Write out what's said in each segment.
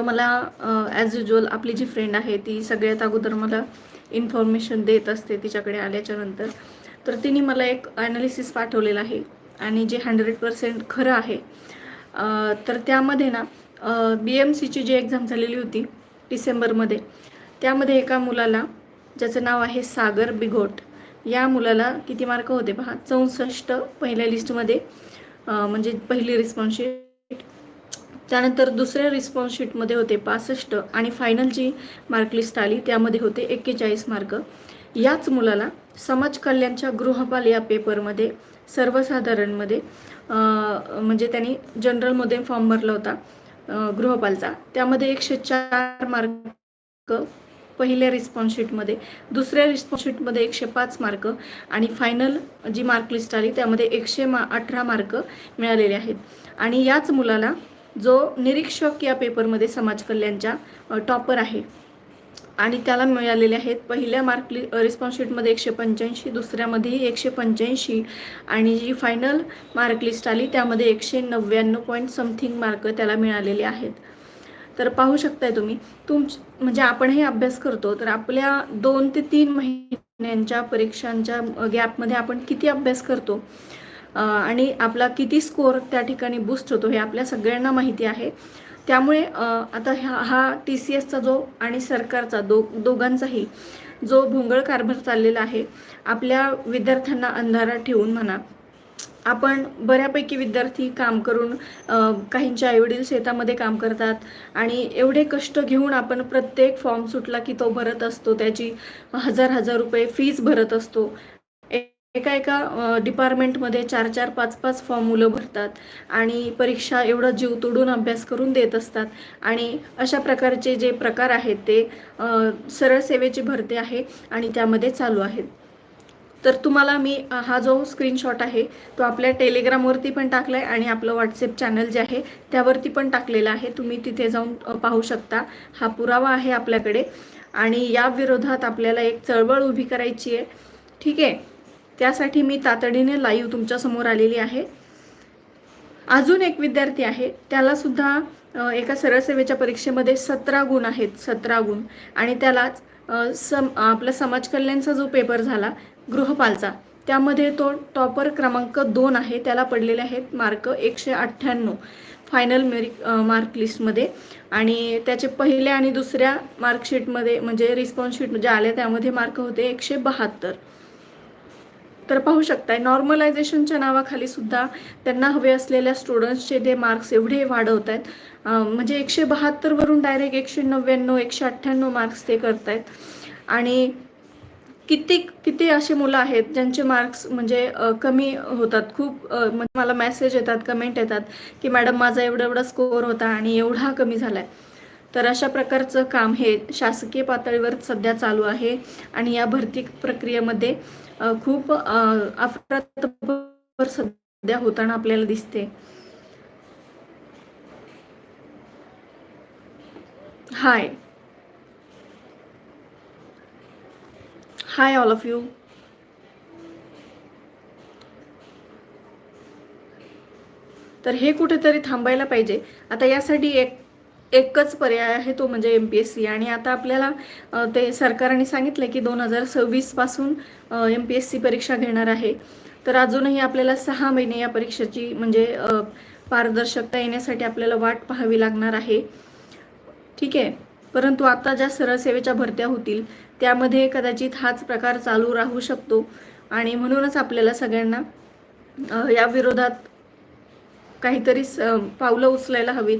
मला as usual आपली जी friend आहे ती सगळ्यात अगोदर मला इन्फॉर्मेशन देत असते तिच्याकडे आल्याच्यानंतर. तर तिने मला एक ॲनालिसिस पाठवलेलं आहे आणि जे हंड्रेड पर्सेंट खरं आहे. तर त्यामध्ये ना बी एम सीची जी एक्झाम झालेली होती डिसेंबरमध्ये त्यामध्ये एका मुलाला ज्याचं नाव आहे सागर बिघोट या मुलाला किती मार्क होते पहा? चौसष्ट पहिल्या लिस्टमध्ये म्हणजे पहिली रिस्पॉन्स त्यानंतर दुसऱ्या रिस्पॉन्स शीटमध्ये होते पासष्ट आणि फायनल जी मार्कलिस्ट आली त्यामध्ये होते एक्केचाळीस मार्क याच मुलाला समाज कल्याणच्या गृहपाल या पेपरमध्ये सर्वसाधारणमध्ये म्हणजे त्यांनी जनरलमध्ये फॉर्म भरला होता गृहपालचा. त्यामध्ये एकशे चार मार्क पहिल्या रिस्पॉन्स शीटमध्ये दुसऱ्या रिस्पॉन्स शीटमध्ये एकशे पाच मार्क आणि फायनल जी मार्कलिस्ट आली त्यामध्ये एकशे मा अठरा मार्क मिळालेले आहेत. आणि याच मुलाला जो निरीक्षक या पेपरमध्ये समाज कल्याणच्या टॉपर आहे. आणि त्याला मिळालेले आहेत पहिल्या मार्कली रिस्पॉन्स शीटमध्ये एकशे पंच्याऐंशी दुसऱ्यामध्येही एकशे पंच्याऐंशी आणि जी फायनल मार्क लिस्ट आली त्यामध्ये एकशे नव्याण्णव पॉईंट समथिंग मार्क त्याला मिळालेले आहेत. तर पाहू शकताय तुम्ही तुम म्हणजे आपणही अभ्यास करतो तर आपल्या दोन ते तीन महिन्यांच्या परीक्षांच्या गॅपमध्ये आपण किती अभ्यास करतो? आणि आपला किती स्कोअर त्या ठिकाणी बूस्ट होतो हे आपल्या सगळ्यांना माहिती आहे. त्यामुळे आता ह्या हा टी सी एसचा जो आणि सरकारचा दो दोघांचाही जो भोंगळ कारभार चाललेला आहे आपल्या विद्यार्थ्यांना अंधारात ठेवून म्हणा आपण बऱ्यापैकी विद्यार्थी काम करून काहींच्या आईवडील शेतामध्ये काम करतात आणि एवढे कष्ट घेऊन आपण प्रत्येक फॉर्म सुटला की तो भरत असतो त्याची हजार हजार रुपये फीज भरत असतो. एका एका डिपार्टमेंटमध्ये चार चार पाच पाच फॉर्म मुलं भरतात आणि परीक्षा एवढा जीव तोडून अभ्यास करून देत असतात. आणि अशा प्रकारचे जे प्रकार आहेत ते सरळ सेवेची भरती आहे आणि त्यामध्ये चालू आहेत. तर तुम्हाला मी हा जो स्क्रीनशॉट आहे तो आपल्या टेलिग्रामवरती पण टाकला आहे आणि आपलं व्हॉट्सअप चॅनल जे आहे त्यावरती पण टाकलेलं आहे. तुम्ही तिथे जाऊन पाहू शकता. हा पुरावा आहे आपल्याकडे आणि या विरोधात आपल्याला एक चळवळ उभी करायची आहे. ठीक आहे? त्यासाठी मी तातडीने लाईव्ह तुमच्यासमोर आलेली आहे. अजून एक विद्यार्थी आहे. त्यालासुद्धा एका सरळ सेवेच्या परीक्षेमध्ये सतरा गुण आहेत. सतरा गुण. आणि त्यालाच सम आपला समाज कल्याणचा जो पेपर झाला गृहपालचा त्यामध्ये तो टॉपर क्रमांक दोन आहे. त्याला पडलेले आहेत मार्क एकशे अठ्ठ्याण्णव. फायनल मेरिक मार्क लिस्टमध्ये आणि त्याचे पहिल्या आणि दुसऱ्या मार्कशीटमध्ये म्हणजे रिस्पॉन्स शीट जे आले त्यामध्ये मार्क होते एकशे बहात्तर. तर पाहू शकताय नॉर्मलायझेशनच्या नावाखाली सुद्धा त्यांना हवे असलेल्या स्टुडंट्सचे ते मार्क्स एवढे वाढवत आहेत म्हणजे एकशे बहात्तरवरून डायरेक्ट एकशे नव्याण्णव एकशे अठ्ठ्याण्णव मार्क्स ते करतायत. आणि किती किती असे मुलं आहेत ज्यांचे मार्क्स म्हणजे कमी होतात. खूप म्हणजे मला मेसेज येतात कमेंट येतात की मॅडम माझा एवढा एवढा स्कोअर होता आणि एवढा कमी झाला आहे तर अशा प्रकारचं काम हे शासकीय पातळीवर सध्या चालू आहे आणि या भरती प्रक्रियेमध्ये खूप अफरातफर सध्या होताना आपल्याला दिसते. Hi. Hi all of you. तर हे कुठेतरी थांबायला पाहिजे. आता यासाठी एक एकच पर्याय आहे तो म्हणजे एम पी एस सी आणि आता आपल्याला ते सरकारने सांगितलं की दोन हजार सव्वीसपासून एम पी एस सी परीक्षा घेणार आहे. तर अजूनही आपल्याला सहा महिने या परीक्षेची म्हणजे पारदर्शकता येण्यासाठी आपल्याला वाट पाहावी लागणार आहे. ठीक आहे. परंतु आता ज्या सरळ सेवेच्या भरत्या होतील त्यामध्ये कदाचित हाच प्रकार चालू राहू शकतो. आणि म्हणूनच आपल्याला सगळ्यांना या विरोधात काहीतरी स- पावलं उचलायला हवीत.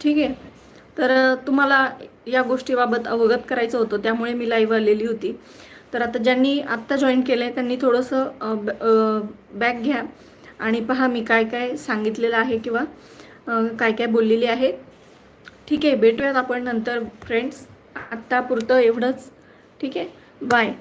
ठीक आहे. तर तुम्हाला या गोष्टीबाबत अवगत करायचं होतं त्यामुळे मी लाईव्ह आलेली होती. तर आता ज्यांनी आत्ता जॉईन केलं आहे त्यांनी थोडंसं बॅक घ्या आणि पहा मी काय काय सांगितलेलं आहे किंवा काय काय बोललेली आहे. ठीक आहे भेटूयात आपण नंतर फ्रेंड्स आत्तापुरतं एवढंच. ठीक आहे? बाय